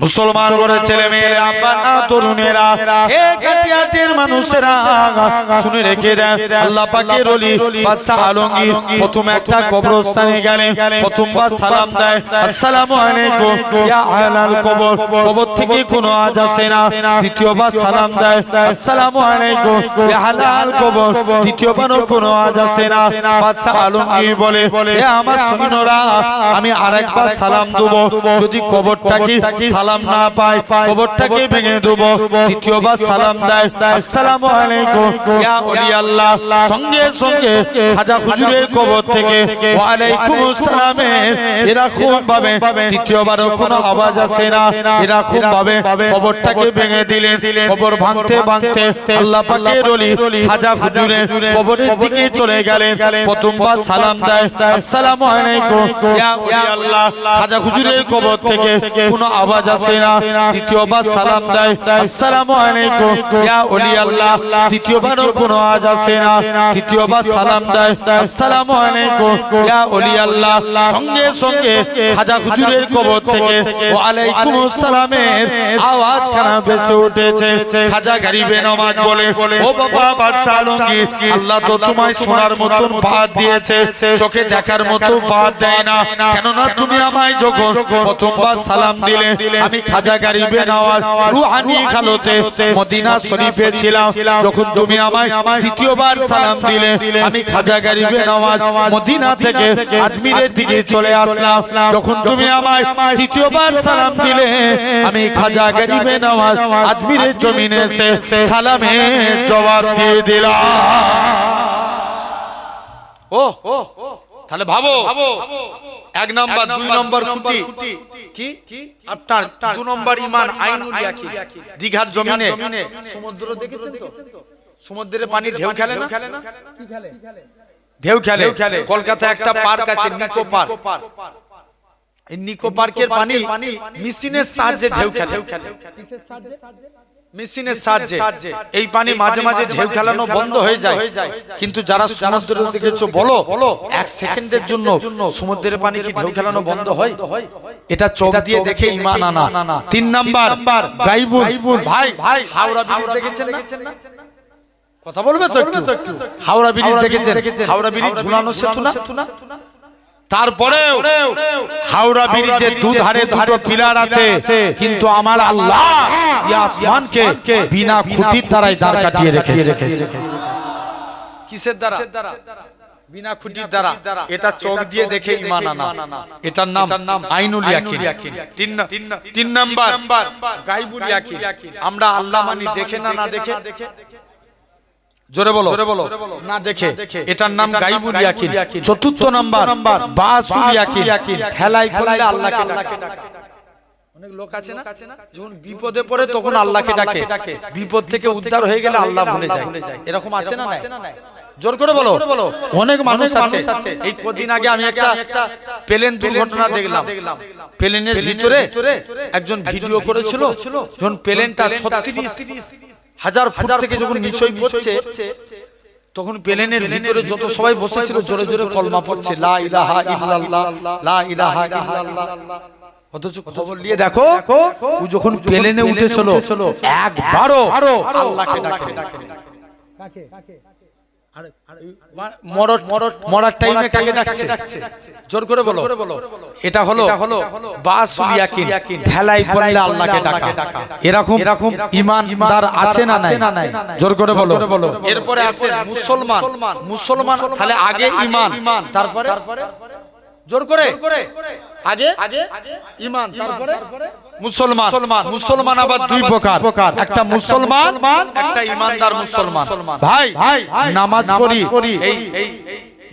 মুসলমান করে ছেলে মেয়েরা বানা তরুণেরা এ কাটিয়াটের মানুষেরা শুনে রেখে দেন আল্লাহ পাকের ওলি বাদশাহ আলমগীর প্রথম একটা কবরস্থানে গেলেন প্রথমবার সালাম দেয় আসসালামু আলাইকুম ইয়া আহলাল কবর কবর থেকে কোনো আওয়াজ আসে না দ্বিতীয়বার সালাম দেয় আসসালামু আলাইকুম ইয়া আহলাল কবর দ্বিতীয়বারও কোনো আওয়াজ আসে না বাদশাহ আলমগীর বলে এ আমার সৈন্যরা আমি আরেকবার সালাম দেবো যদি কবরটাকে সালাম না পায় কবরটাকে ভেঙে দেবো, দ্বিতীয়বার সালাম দেয়। আসসালামু আলাইকুম, ইয়া ওলি আল্লাহ। সঙ্গে সঙ্গে খাজা হুজুরের কবর থেকে ওয়া আলাইকুম আসসালামের এরকম ভাবে তৃতীয়বারও কোনো আওয়াজ আসে না। এরকম ভাবে কবরটাকে ভেঙে দিলেন। কবর ভাঙতে ভাঙতে আল্লাহ পাকের ওলি খাজা হুজুরের কবরের দিকে চলে গেলেন। প্রথমবার সালাম দেয়। আসসালামু আলাইকুম, ইয়া ওলি আল্লাহ। খাজা হুজুরের কবর থেকে কোনো আওয়াজ আসে না দ্বিতীয়বার সালাম দেয়। আসসালামু আলাইকুম, ইয়া ওলি আল্লাহ। তৃতীয়বারও কোনো আওয়াজ আসে না। তৃতীয়বার সালাম দেয়। আসসালামু আলাইকুম, ইয়া ওলি আল্লাহ। সঙ্গে সঙ্গে খাজা হুজুরের কবর থেকে ওয়া আলাইকুম আসসালামের আওয়াজ খানা ভেসে উঠেছে। খাজা গরিবে নামাজ বলে, ও বাবা, বাদশাহ আলমগীর, আল্লাহ তো তোমায় শোনার মতন বাদ দিয়েছে। চোখে দেখার মতো বাদ দেয় না। কেননা তুমি আমায় যখন প্রথমবার সালাম দিলে আমি খাজা গরিবে নওয়াজ রুহানি খালোতে মদিনা শরীফে ছিলাম। যখন তুমি আমায় দ্বিতীয়বার সালাম দিলে আমি খাজা গরিবে নওয়াজ মদিনা থেকে আজমিরের দিকে চলে আসলাম। যখন তুমি আমায় দ্বিতীয়বার সালাম দিলে আমি খাজা গরিবে নওয়াজ আজমিরের জমিনে এসে সালামের জবাব দিয়ে দিলাম। ও তাহলে ভাবো। এক নাম্বার দুই নম্বর খুঁটি। কি? আপনার দু নম্বর ইমান আইনুল দীঘার জমিনে সমুদ্র দেখেছেন তো? সমুদ্রের পানি ঢেউ খেলে না? ঢেউ খেলে। কলকাতা একটা পার্ক আছে নিকো পার্ক। নিকো পার্কের পানি মেশিনের সাহায্যে ঢেউ খেলে। মেশিনের সাহায্যে। এই পানি মাঝে মাঝে ঢেউ খেলানো বন্ধ হয়ে যায়। কিন্তু যারা সমুদ্র দেখেছ বলো এক সেকেন্ডের জন্য সমুদ্রের পানি কি ঢেউ খেলানো বন্ধ হয়। এটা চোখ দিয়ে দেখে ইমান আনা। তিন নাম্বার। গাইবুল। ভাই হাওড়া ব্রিজ দেখেছেন না? কথা বলবে তো একটু? হাওড়া ব্রিজ দেখেছেন? হাওড়া ব্রিজ ঝুলানো সেতু না? তারপরেও হাওড়া ব্রিজের দুধারে দুটো পিলার আছে কিন্তু আমার আল্লাহ আসমানকে বিনা খুঁটির দ্বারাই দাঁড় কাটিয়ে রেখেছে। কিসের দ্বারা? বিনা খুঁটির দ্বারা। এটা চোখ দিয়ে দেখে ইমান আনা এটার নাম আইনুল ইয়াকিন। তিন নাম্বার। ইয়াকিন। আমরা আল্লাহ মানি দেখে না না দেখে। জোরে বলো। না দেখে। এটার নাম গাইবুল ইয়াকিন। চতুর্থ নাম্বার বাসুল ইয়াকিন। খেলাই করলে আল্লাহকে ডাকে। অনেক লোক আছে না? যখন বিপদে পড়ে তখন আল্লাহকে ডাকে। বিপদ থেকে উদ্ধার হয়ে গেলে আল্লাহ ভুলে যায়। এরকম আছে না নাই? জোর করে বলো। অনেক মানুষ আছে। এই কদিন আগে আমি একটা প্লেন দুর্ঘটনা দেখলাম। প্লেনের ভিতরে একজন ভিডিও করেছিল। যখন প্লেনটা ছত্রিশ হাজার ফুট থেকে যখন নিচই পড়ছে তখন প্লেনের ভিতরে যত সবাই বসেছিল জোরে জোরে কলমা পড়ছে লা ইলাহা ইল্লাল্লাহ লা ইলাহা ইল্লাল্লাহ। অথচ খবর নিয়ে দেখো ও যখন প্লেনে উঠেছিল একবারও আল্লাহকে ডাকে মরট মরট মরার টাইমে কাকে ডাকছে? জোর করে বলো। এটা হলো ঢেলাই পড়লে আল্লাহকে ডাকা। এরকম এরকম ইমানদার আছে না নাই? জোর করে বলো। এরপরে আছে মুসলমান। মুসলমান। তাহলে আগে ইমান। তারপরে? জোর করে। আগে? আগে? ইমান তারপরে? মুসলমান। মুসলমান। আবার দুই প্রকার। একটা মুসলমান একটা ইমানদার মুসলমান। ভাই নামাজ পড়ি। এই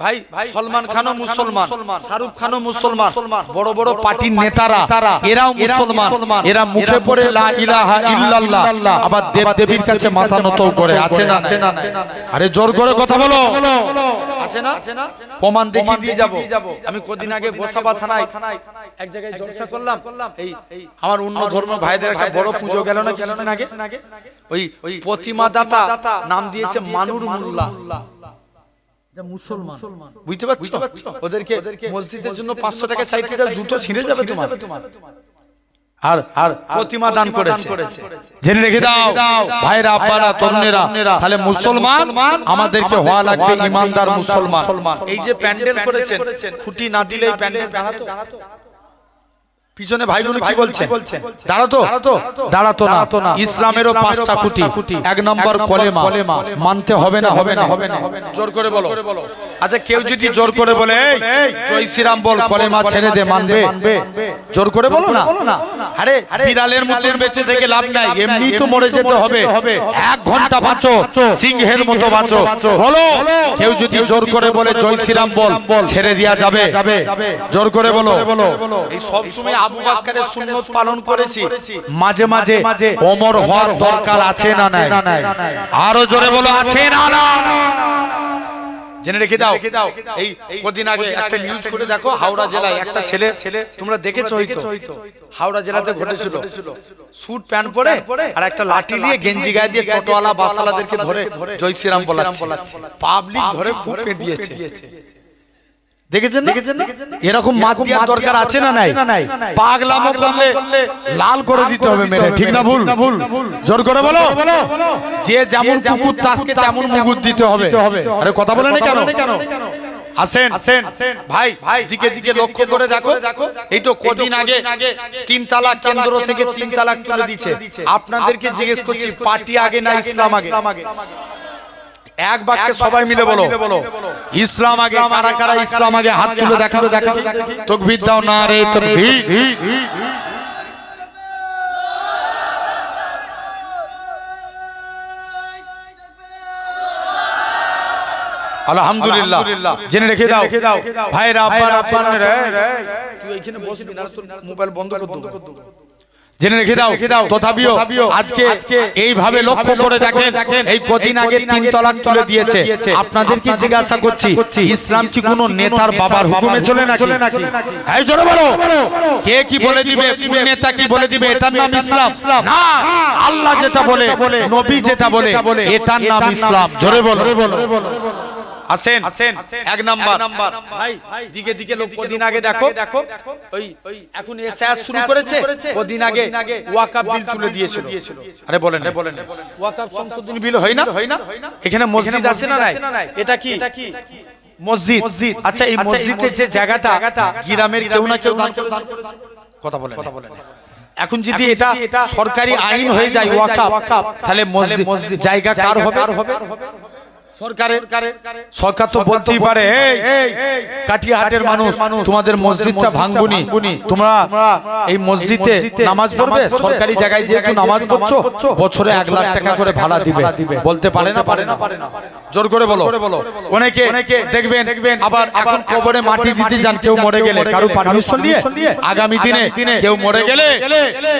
ভাই সলমান খানও মুসলমান শাহরুখ খানও মুসলমান বড় বড় পার্টির নেতারা এরাও মুসলমান। এরা মুখে পড়ে লা ইলাহা ইল্লাল্লাহ। আবার দেব দেবীর কাছে মাথা নত করে আছে না আরে জোর করে কথা বলো। আছে না? প্রমাণ দেখিয়ে দিয়ে যাব। আমি কদিন আগে গোসাবা থানায় এক জায়গায় জলসা করলাম। এই আমার অন্য ধর্ম ভাইদের একটা বড় পুজো গেল না কিছুদিন আগে? ওই প্রতিমা দাতা নাম দিয়েছে মানুর মোল্লা মুসলমান। বুঝতে পারছ? ওদেরকে মসজিদের জন্য পাঁচশো টাকা চাইতে যাও জুতো ছিঁড়ে যাবে তোমার? আর আর প্রতিমা দান করেছে। জেনে রেখে দাও ভাইরা আব্বারা তরুণেরা তাহলে মুসলমান আমাদেরকে হওয়া লাগবে ইমানদার মুসলমান। এই যে প্যান্ডেল করেছেন খুঁটি না দিলে প্যান্ডেল দাঁড়াতো পিছনে ভাইগুলো কি বলছে? দাঁড়াতো? দাঁড়াতো? না। ইসলামেরও পাঁচটা খুঁটি। এক নম্বর কলেমা। মানতে হবে না হবে না। জোর করে বলো। আচ্ছা কেউ যদি জোর করে বলে জয় শ্রীরাম বল কলেমা ছেড়ে দে মানবে? জোর করে বলো না। আরে বিড়ালের মতন বেঁচে থেকে লাভ নাই। এমনি তো মরে যেতে হবে। এক ঘণ্টা বাঁচো সিংহের মতো বাঁচো। বলো কেউ যদি জোর করে বলে জয় শ্রীরাম বল ছেড়ে দেওয়া যাবে? জোর করে বলো এই সব সময় আবু বাক্কারের সুন্নত পালন করেছি। মাঝে মাঝে অমর হওয়ার দরকার আছে না নাই? আরও জোরে বলো আছে না না? জেনে রেখে দাও। এই কদিন আগে একটা নিউজ করে দেখো হাওড়া জেলায় একটা ছেলে তোমরা দেখেছ হয়তো? হাওড়া জেলাতে ঘটেছিল। স্যুট প্যান্ট পরে আর একটা লাঠি নিয়ে গেঞ্জি গায়ে দিয়ে টোটোওয়ালা বাসালাদেরকে ধরে জয় শ্রীরাম বলাচ্ছে। পাবলিক ধরে খুব পেঁদিয়েছে। দেখেছেন এরকম মাত দেওয়ার দরকার আছে না নাই? পাগলামো করলে লাল করে দিতে হবে মেরে। ঠিক না ভুল? জোর করে বলো? যে যেমন কুকুর তাকে তেমন মুগুর দিতে হবে। আরে কথা বলে না কেন? আসেন। ভাই দিকে দিকে লক্ষ্য করে দেখো। এই তো কদিন আগে তিন তালাক কেন্দ্র থেকে তিন তালাক তুলে দিচ্ছে। আপনাদেরকে জিজ্ঞেস করছি পার্টি আগে না ইসলাম আগে? এক বাক্যে সবাই মিলে বলো। ইসলাম আগে কারা কারা ইসলাম আগে হাত তুলে দেখা তকবীর দাও না রে তকবীর আলহামদুলিল্লাহ। জেনে রেখে দাও। ভাইরা আব্বারা তরুণেরা তুই এখানে বসবি না তোর মোবাইল বন্ধ করে দেবো। জেনে রেখে দাও। তথাপিও আজকে এইভাবে লক্ষ্য করে দেখেন এই কদিন আগে তিন তলাক তুলে দিয়েছে। আপনাদেরকে জিজ্ঞাসা করছি? ইসলাম কি কোনো নেতার বাবার হুকুমে চলে নাকি? এই জোরে বলো। কে কি বলে দিবে? কোন নেতা কি বলে দিবে? এটার নাম ইসলাম? না আল্লাহ যেটা বলে নবী যেটা বলে এটার নাম ইসলাম। জোরে বলো। আসেন এক নাম্বার। ভাই দিকে দিকে লোক কদিন আগে দেখো ওই এখন এসআর শুরু করেছে কদিন আগে ওয়াকাব বিল তুলে দিয়েছিল। আরে বলেন বলেন ওয়াকাব সংশোধনী বিল হয় না? হয় না? এখানে মসজিদ আছে না নাই? এটা কি? মসজিদ। আচ্ছা এই মসজিদের যে জায়গাটা গ্রামের কেউ না কেউ দান করে কথা বলেন। এখন যদি এটা সরকারি আইন হয়ে যায় ওয়াকাব তাহলে মসজিদ জায়গা কার হবে? সরকারের সরকার তো বলতেই পারে কাটিয়াহাটের মানুষ তোমাদের মসজিদটা ভাঙবুনি তোমরা এই মসজিদে নামাজ পড়বে সরকারি জায়গায় যেহেতু নামাজ পড়ছো বছরে এক লাখ টাকা করে ভাড়া দিবে বলতে পারে না পারে না। জোর করে বলো। অনেকে দেখবেন আবার এখন কবরে মাটি দিতে যান কেউ মরে গেলে কারও পারমিশন নিয়ে আগামী দিনে কেউ মরে গেলে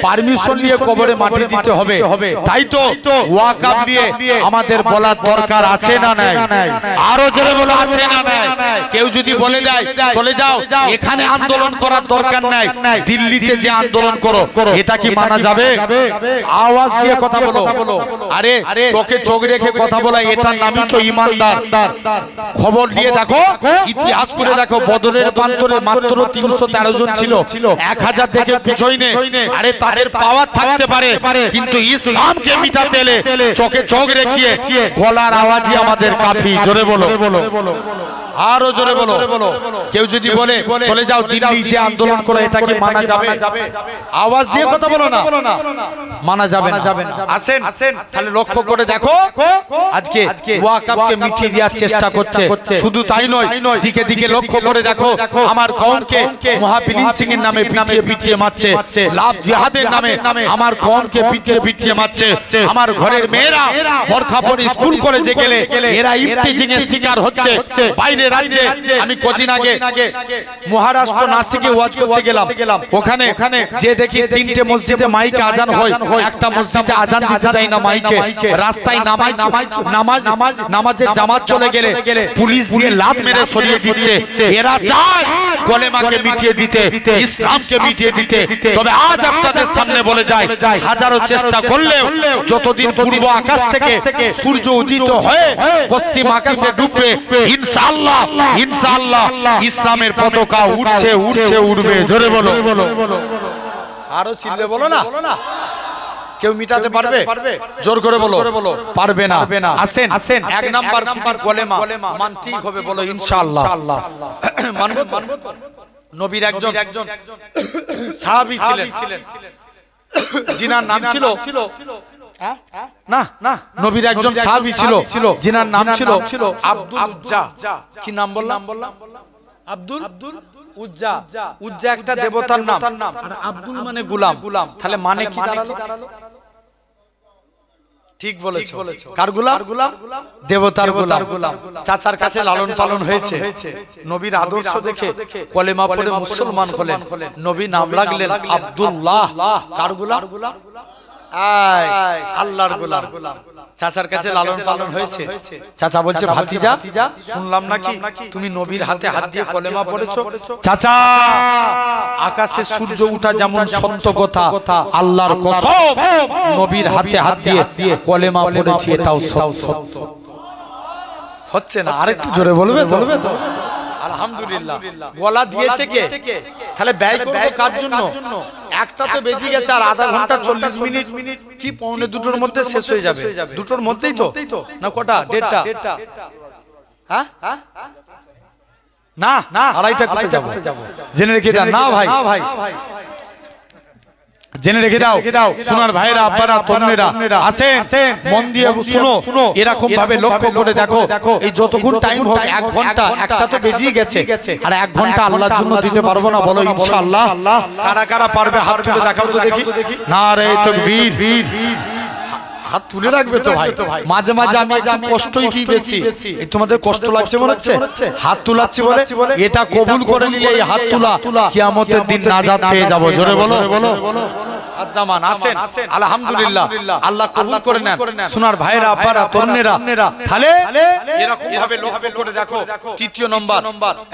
পারমিশন নিয়ে কবরে মাটি দিতে হবে। তাই তো নিয়ে আমাদের বলার দরকার আছে না নাই। আরও জোরে বলো আছে না নাই। কেউ যদি বলে দেয় চলে যাও এখানে আন্দোলন করার দরকার নাই। দিল্লিতে যে আন্দোলন করো এটা কি মানা যাবে? আওয়াজ দিয়ে কথা বলো। আরে চোখে চোখ রেখে কথা বলা এটার নামই তো ইমানদার। খবর নিয়ে দেখো ইতিহাস করে দেখো বদরের প্রান্তরে মাত্র তিনশো তেরো জন ছিল। এক হাজার থেকে পিছই নে আরে তাদের পাওয়ার থাকতে পারে। কিন্তু ইসলামকে মিটাতে চোখে চোখ রেখিয়ে গলার আওয়াজই আমাদের কাফি জোরে বলো। আরও জোরে বলো। কেউ যদি বলে চলে যাও দিল্লি যে আন্দোলন করে এটা কি মানা যাবে। আওয়াজ দিয়ে কথা বলো না। মানা যাবে না। আসেন। তাহলে লক্ষ্য করে দেখো। আজকে ওয়াকাবকে মিটিয়ে দেওয়ার চেষ্টা করছে। শুধু তাই নয় দিকে দিকে লক্ষ্য করে দেখো। আমার কমকে মহাবিলিন সিং এর নামে পিটিয়ে পিটিয়ে মারছে। লাভ জিহাদের নামে আমার কমকে পিটিয়ে পিটিয়ে মারছে। আমার ঘরের মেয়েরা বরখা স্কুল কলেজে গেলে এরা ইফটিজিং এর শিকার হচ্ছে বাইরে রাজ্যে আমি কদিন আগে মহারাষ্ট্র নাসিকে ওয়াজ করতে গেলাম। ওখানে যে দেখি তিনটে মসজিদে মাইকে আজান হয়। একটা মসজিদে আজান দিতে দেয় না মাইকে। রাস্তায় নামাজ নামাজ নামাজের জামাত চলে গেলে পুলিশ দিয়ে লাত মেরে সরিয়ে দিচ্ছে। এরা চায় কলেমাকে মিটিয়ে দিতে। ইসলামকে মিটিয়ে দিতে। তবে আজ আপনাদের সামনে বলে যায় হাজারো চেষ্টা করলেও যতদিন পূর্ব আকাশ থেকে সূর্য উদিত হয়ে পশ্চিম আকাশে ডুববে ইনশাআল্লাহ ইনশাআল্লাহ ইসলামের পতাকা উঠছে উঠছে উঠবে। জোরে বলো। আরও চিল্লে বলো না। কেউ মিটাতে পারবে? জোর করে বলো। পারবে না। আসেন আসেন। এক নাম্বার খুঁটির কলেমা। মানতেই হবে বলো ইনশাআল্লাহ। মানবো তো? নবীর একজন। সাহাবী ছিলেন। জিনার নাম ছিল না না নবীর একজন সাহাবী ছিল জিনার নাম ছিল আব্দুল উজ্জা। কি নাম বললাম? আব্দুল উজ্জা। উজ্জা। একটা দেবতার নাম। আর আব্দুল মানে গুলাম। তাহলে মানে কি দাঁড়াল? ঠিক বলেছ। কার গুলাম? দেবতার গুলাম। চাচার কাছে লালন পালন হয়েছে। নবীর আদর্শ দেখে কলেমা পড়ে মুসলমান হলেন। নবী নাম লাগলেন আব্দুল্লাহ। কার গুলাম? আল্লাহর গোলাম। চাচার কাছে লালন পালন হয়েছে। চাচা বলছে ভাতিজা শুনলাম নাকি তুমি নবীর হাতে হাত দিয়ে কলেমা পড়েছো? চাচা আকাশে সূর্য উঠা যেমন সত্য কথা আল্লাহর কসম নবীর হাতে হাত দিয়ে কলেমা পড়েছি এটাও সত্য। হচ্ছে না? আরেকটু জোরে বলবে বলবে তো? আলহামদুলিল্লাহ। গলা দিয়েছে কে? তাহলে ব্যয় করব কার জন্য? একটা তো বেজে গেছে আর আধা ঘণ্টা চল্লিশ মিনিট। কি পৌনে দুটোর মধ্যে শেষ হয়ে যাবে? দুটোর মধ্যেই তো? না কটা? দেড়টা? হ্যাঁ? না না আড়াইটা করতে যাব। জেনে রেখে না ভাই। ভাই। জেনে রেখে দাও সোনার ভাইরা আব্বারা তরুণেরা আসেন মন দিয়ে শুনো এরকম ভাবে লক্ষ্য করে দেখো এই যতক্ষণ টাইম হোক এক ঘণ্টা একটা তো বেজিয়ে গেছে। আর এক ঘণ্টা আল্লাহর জন্য দিতে পারব না বলো ইনশাআল্লাহ। কারা কারা পারবে? হাত তুলে দেখাও তো দেখি। না রে তো বীর। হাত তুলে রাখবে তো ভাই। মাঝে মাঝে আমি একটু কষ্টই দিই বেশি। এই তোমাদের কষ্ট লাগছে মনে হচ্ছে? হাত তুলাচ্ছি বলে এটা কবুল করে নিলে এই হাত তুলা কিয়ামতের দিন নাজাত পেয়ে যাব। জোরে বলো? আজ্জামান আসেন আলহামদুলিল্লাহ। আল্লাহ কবুল করে নেন। সোনার ভাইরা আব্বারা তরুণেরা তাহলে এরকম ভাবে লক্ষ্য করে দেখো তৃতীয় নম্বর।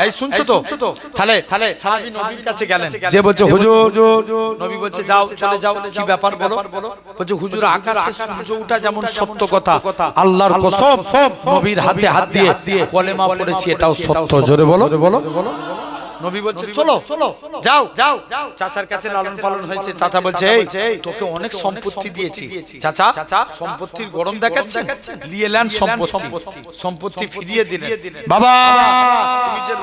এই শুনছো তো? তাহলে তাহলে সাহাবী নবীর কাছে গেলেন। যে বলছে হুজুর নবী বলছে যাও চলে যাও কি ব্যাপার বলো? বলছে হুজুর আকাশে সূর্য ওঠা যেমন সত্য কথা আল্লাহর কসম নবীর হাতে হাত দিয়ে কলেমা পড়েছি এটাও সত্য। জোরে বলো। বলো। নবী বলছে চলো যাও যাও চাচার কাছে লালন পালন হয়েছে। চাচা বলছে এই তোকে অনেক সম্পত্তি দিয়েছি। চাচা সম্পত্তির গরম দেখাচ্ছেন? লিয়েলেন সম্পত্তি। সম্পত্তি। ফিরিয়ে দিলেন। বাবা!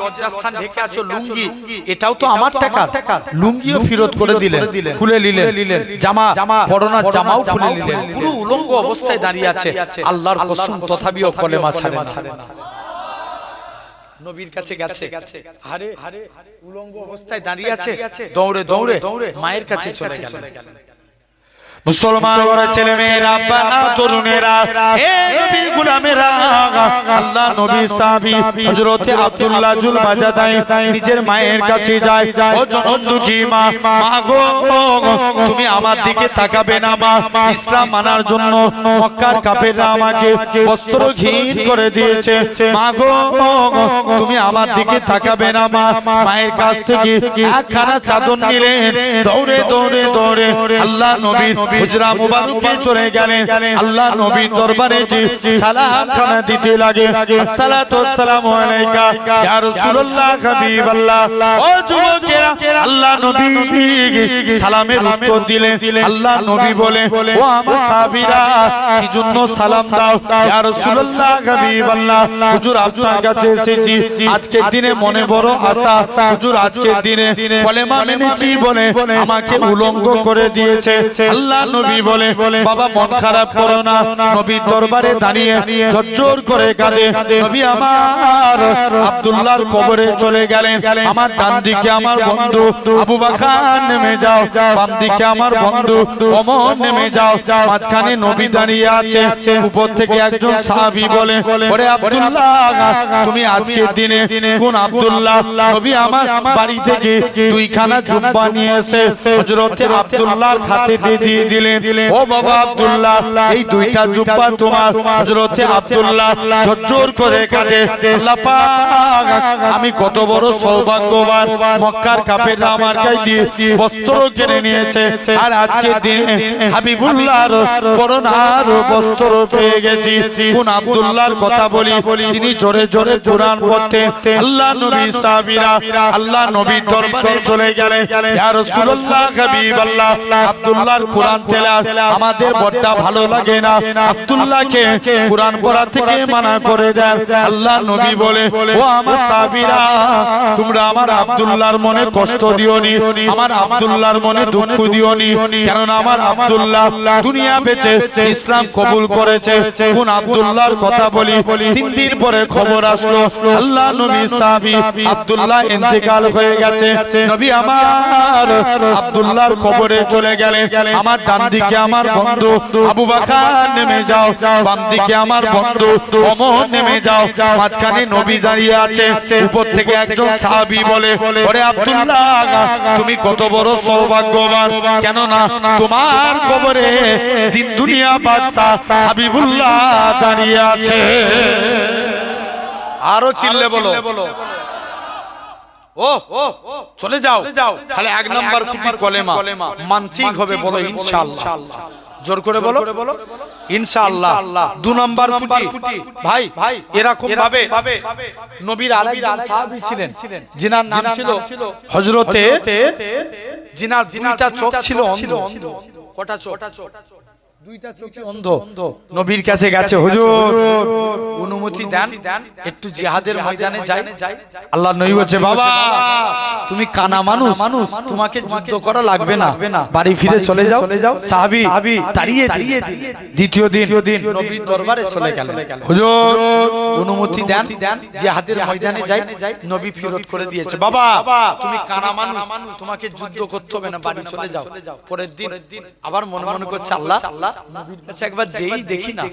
লজ্জাস্থান ঢেকে আছো লুঙ্গি? এটাও তো আমার টাকা লুঙ্গিও ফেরত করে দিলেন। খুলে নিলেন। জামা জামাও খুলে নিলেন। পুরো উলঙ্গ অবস্থায় দাঁড়িয়ে আছে। আল্লাহর কসম তথাপিও কলেমা ছাড়ে না। নবীর কাছে গেছে। আরে উলঙ্গ অবস্থায় দাঁড়িয়ে আছে। দৌড়ে দৌড়ে। মায়ের কাছে চলে গেল মুসলমান ছেলে মেয়েরা বাবা তরুণেরা হে নবী গোলামেরা, আল্লাহ নবী সাহাবী হযরতে আব্দুল্লাহ জুল বাজাদাই নিজের মায়ের কাছে যায়, ও জনম দুঃখী মা মা গো, তুমি আমার দিকে তাকাবে না মা, ইসলাম মানার জন্য মক্কার কাফেররা আমাকে বস্ত্র ঘিন করে দিয়েছে, মা গো, তুমি আমার দিকে তাকাবে না মা, মায়ের কাছ থেকে একখানা চাদর নিলেন, দৌড়ে দৌড়ে দৌড়ে, আল্লাহ নবীর হুজরা মুবারকে চলে গেলেন। আল্লাহ নবী দরবারে যে সালাম খানা দিতে লাগে। আসসালাতু আসসালামু আলাইকা। ইয়া রাসূলুল্লাহ হাবিবাল্লাহ। ও যুবকেরা নবী সালামের উত্তর দিলেন। আল্লাহ নবী বলে ও আমার সাহাবীরা কি জন্য সালাম দাও। ইয়া রাসূলুল্লাহ হাবিবাল্লাহ হুজুর আপনার কাছে এসেছি। আজকের দিনে মনে বড় আশা। হুজুর আজকের দিনে কলেমা মেনেছি বলে আমাকে উলঙ্গ করে দিয়েছে। আল্লাহ নবী বলে বাবা মন খারাপ করো না। নবীর দরবারে দাঁড়িয়ে ঝরঝর করে কাঁদে। নবী আমার আব্দুল্লাহর কবরে চলে গেলেন। আমার ডান দিকে আমার বন্ধু আবু বাকার নেমে যাও। বাম দিকে আমার বন্ধু ওমর নেমে যাও। মাঝখানে নবী দাঁড়িয়ে আছে। উপর থেকে একজন সাহাবী বলে, ওরে আব্দুল্লাহ, তুমি আজকের দিনে কোন আব্দুল্লাহ? নবী আমার বাড়ি থেকে দুইখানা জুব্বা নিয়ে এসে হযরতে আব্দুল্লাহর হাতে দিয়ে দিয়ে দিলেন। ও বাবা আব্দুল্লাহ, এই দুইটা জুব্বা তোমার। হযরতে আব্দুল্লাহ ঝরঝর করে কাটে আল্লাহ আমি কত বড় সৌভাগ্যবান। মক্কার কাফেররা আমার গায়ে দিয়ে বস্ত্র কিনে নিয়েছে। আর আজকে দিনে হাবিবুল্লাহর করোনার বস্ত্র পেয়ে গেছি। কোন আব্দুল্লাহর কথা বলি, তিনি জোরে জোরে কোরআন পড়তে। আল্লাহ নবী সাহাবীরা, আল্লাহ নবীর দরবারে চলে গেলেন। ইয়া রাসূলুল্লাহ, হাবিবাল্লাহ, আব্দুল্লাহর কোরআন তেলাওয়াত আমাদের বড়টা ভালো লাগে না। আব্দুল্লাহকে কোরআন পড়া থেকে মানা করে দেন। আল্লাহ নবী বলে, ও আমার সাহাবীরা, তোমরা আমার আব্দুল্লাহর মনে কষ্ট দিওনি আমার আব্দুল্লাহর মনে দুঃখ দিওনি কারণ আমার আব্দুল্লাহ দুনিয়া বেঁচে ইসলাম কবুল করেছে। কোন আব্দুল্লাহর কথা বলি তিন দিন পরে খবর আসলো আল্লাহ নবী সাহাবী আব্দুল্লাহ ইন্তেকাল হয়ে গেছে। নবী আমার আব্দুল্লাহর কবরে চলে গেলেন। আমার ডান দিকে আমার বন্ধু আবু বাকার নেমে যাও। বাম দিকে আমার বন্ধু ওমর নেমে যাও। মাঝখানে নবী দাঁড়িয়ে আছে। উপর থেকে একজন সাহাবী বলে ওরে আব্দুল্লাহ তুমি কত বড় সৌভাগ্যবান। কেন না তোমার কবরে দিন দুনিয়া বাদশা হাবিবুল্লাহ দাঁড়িয়ে আছে। আরও চিল্লে বলো। ও, চলে যাও। তাহলে এক নাম্বার কলেমা। মানতেই হবে বলো ইনশাআল্লাহ। জোর করে বলো। ইনশাআল্লাহ। দু নম্বর খুঁটি ভাই এরকম ভাবে নবীর আরেকজন সাহাবী ছিলেন। জিনার নাম ছিল হযরতে জিনার দুইটা চোখ ছিল অন্ধ। কটা চোখ? দুইটা চোখ অন্ধ। নবীর কাছে গেছে হুজুর অনুমতি দেন একটু জিহাদের ময়দানে যাই। আল্লাহ নবী বলছে বাবা তুমি কানা মানুষ মানুষ তোমাকে যুদ্ধ করা লাগবে না। বাড়ি ফিরে চলে যাও সাহাবী তাড়িয়ে দাঁড়িয়ে দ্বিতীয় দিন নবীর দরবারে চলে গেল। হুজুর অনুমতি দেন জিহাদের ময়দানে যাই নবী ফিরত করে দিয়েছে। বাবা তুমি কানা মানুষ তোমাকে যুদ্ধ করতে হবে না বাড়ি চলে যাও। পরের দিন আবার মনে মনে করছে আল্লাহ নবীর কাছে একবার যেই দেখি না।